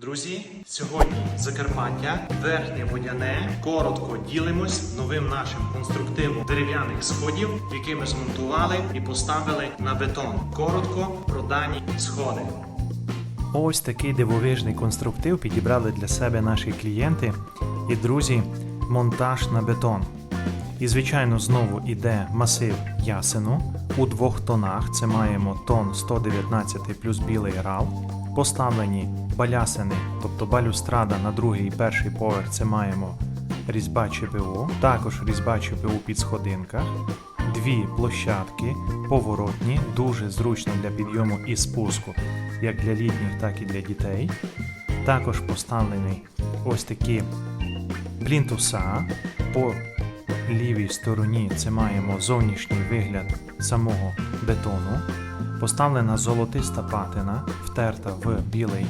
Друзі, сьогодні Закарпаття, верхнє водяне. Коротко ділимось новим нашим конструктивом дерев'яних сходів, які ми змонтували і поставили на бетон. Коротко про дані сходи. Ось такий дивовижний конструктив підібрали для себе наші клієнти і друзі. Монтаж на бетон. І, звичайно, знову йде масив ясену у двох тонах. Це маємо тон 119 плюс білий рал. Поставлені балясини, тобто балюстрада на другий і перший поверх. Це маємо різьба ЧПУ, також різьба ЧПУ під сходинках. Дві площадки поворотні, дуже зручно для підйому і спуску, як для літніх, так і для дітей. Також поставлені ось такі плінтуса по лівій стороні це маємо зовнішній вигляд самого бетону. Поставлена золотиста патина, втерта в білий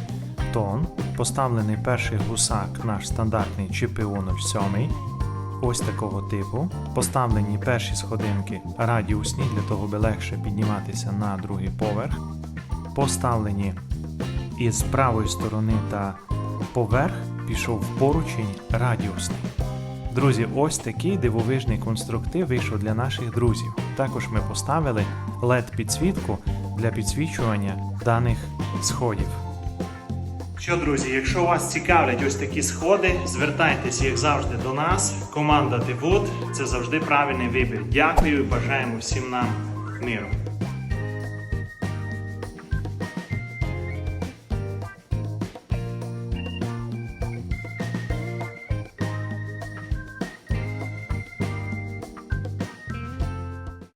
тон. Поставлений перший гусак, наш стандартний ЧПУ 07. Ось такого типу. Поставлені перші сходинки радіусні для того, би легше підніматися на другий поверх. Поставлені із правої сторони та поверх пішов поручень радіусний. Друзі, ось такий дивовижний конструктив вийшов для наших друзів. Також ми поставили led підсвітку для підсвічування даних сходів. Що, друзі, якщо вас цікавлять ось такі сходи, звертайтеся, як завжди, до нас. Команда Дебут це завжди правильний вибір. Дякую і бажаємо всім нам миру.